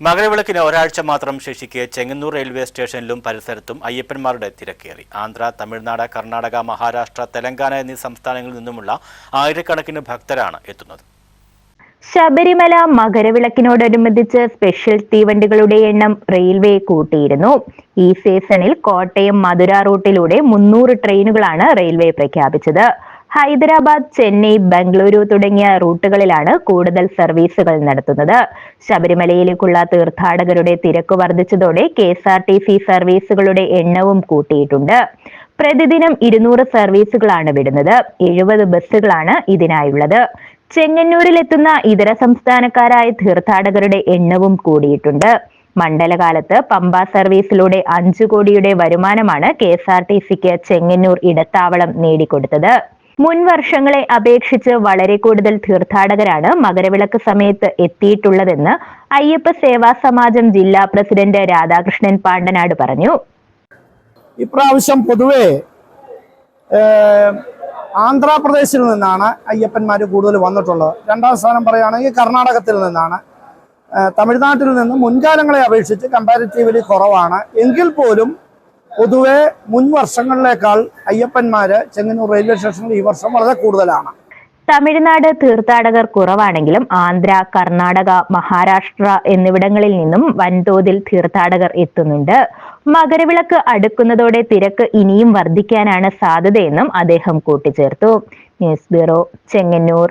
മകരവിളക്കിന് ഒരാഴ്ച മാത്രം ശേഷിക്കെ ചെങ്ങന്നൂർ റെയിൽവേ സ്റ്റേഷനിലും പരിസരത്തും അയ്യപ്പന്മാരുടെ തിരക്കേറി. ആന്ധ്ര തമിഴ്നാട് കർണാടക മഹാരാഷ്ട്ര തെലങ്കാന എന്നീ സംസ്ഥാനങ്ങളിൽ നിന്നുമുള്ള ആയിരക്കണക്കിന് ഭക്തരാണ് എത്തുന്നത്. ശബരിമല മകരവിളക്കിനോടനുബന്ധിച്ച് സ്പെഷ്യൽ തീവണ്ടികളുടെ എണ്ണം റെയിൽവേ കൂട്ടിയിരുന്നു. ഈ സീസണിൽ കോട്ടയം മധുര റൂട്ടിലൂടെ മുന്നൂറ് ട്രെയിനുകളാണ് റെയിൽവേ പ്രഖ്യാപിച്ചത്. ഹൈദരാബാദ് ചെന്നൈ ബംഗളൂരു തുടങ്ങിയ റൂട്ടുകളിലാണ് കൂടുതൽ സർവീസുകൾ നടത്തുന്നത്. ശബരിമലയിലേക്കുള്ള തീർത്ഥാടകരുടെ തിരക്ക് വർദ്ധിച്ചതോടെ K S R T C സർവീസുകളുടെ എണ്ണവും കൂട്ടിയിട്ടുണ്ട്. പ്രതിദിനം ഇരുന്നൂറ് സർവീസുകളാണ് വിടുന്നത്. എഴുപത് ബസ്സുകളാണ് ഇതിനായുള്ളത്. ചെങ്ങന്നൂരിലെത്തുന്ന ഇതര സംസ്ഥാനക്കാരായ തീർത്ഥാടകരുടെ എണ്ണവും കൂടിയിട്ടുണ്ട്. മണ്ഡലകാലത്ത് പമ്പ സർവീസിലൂടെ അഞ്ചു കോടിയുടെ വരുമാനമാണ് കെ എസ് ആർ ടി സിക്ക് ചെങ്ങന്നൂർ ഇടത്താവളം നേടിക്കൊടുത്തത്. മുൻ വർഷങ്ങളെ അപേക്ഷിച്ച് വളരെ കൂടുതൽ തീർത്ഥാടകരാണ് മകരവിളക്ക് സമയത്ത് എത്തിയിട്ടുള്ളതെന്ന് അയ്യപ്പ സേവാ സമാജം ജില്ലാ പ്രസിഡന്റ് രാധാകൃഷ്ണൻ പാണ്ടനാട് പറഞ്ഞു. ഇപ്രാവശ്യം പൊതുവെ ആന്ധ്രാപ്രദേശിൽ നിന്നാണ് അയ്യപ്പന്മാർ കൂടുതൽ വന്നിട്ടുള്ളത്. രണ്ടാം സ്ഥാനം പറയുകയാണെങ്കിൽ കർണാടകത്തിൽ നിന്നാണ്. തമിഴ്നാട്ടിൽ നിന്ന് മുൻകാലങ്ങളെ അപേക്ഷിച്ച് കമ്പാരിറ്റീവ്ലി കുറവാണ്. എങ്കിൽ പോലും പൊതുവെ മുൻ വർഷങ്ങളിലേക്കാൾ അയ്യപ്പന്മാര് ചെങ്ങന്നൂർ റെയിൽവേ സ്റ്റേഷനിൽ ഈ വർഷം വളരെ കൂടുതലാണ്. തമിഴ്നാട് തീർത്ഥാടകർ കുറവാണെങ്കിലും ആന്ധ്ര കർണാടക മഹാരാഷ്ട്ര എന്നിവിടങ്ങളിൽ നിന്നും വൻതോതിൽ തീർത്ഥാടകർ എത്തുന്നുണ്ട്. മകരവിളക്ക് അടുക്കുന്നതോടെ തിരക്ക് ഇനിയും വർദ്ധിക്കാനാണ് സാധ്യതയെന്നും അദ്ദേഹം കൂട്ടിച്ചേർത്തു. News bureau Chengannur.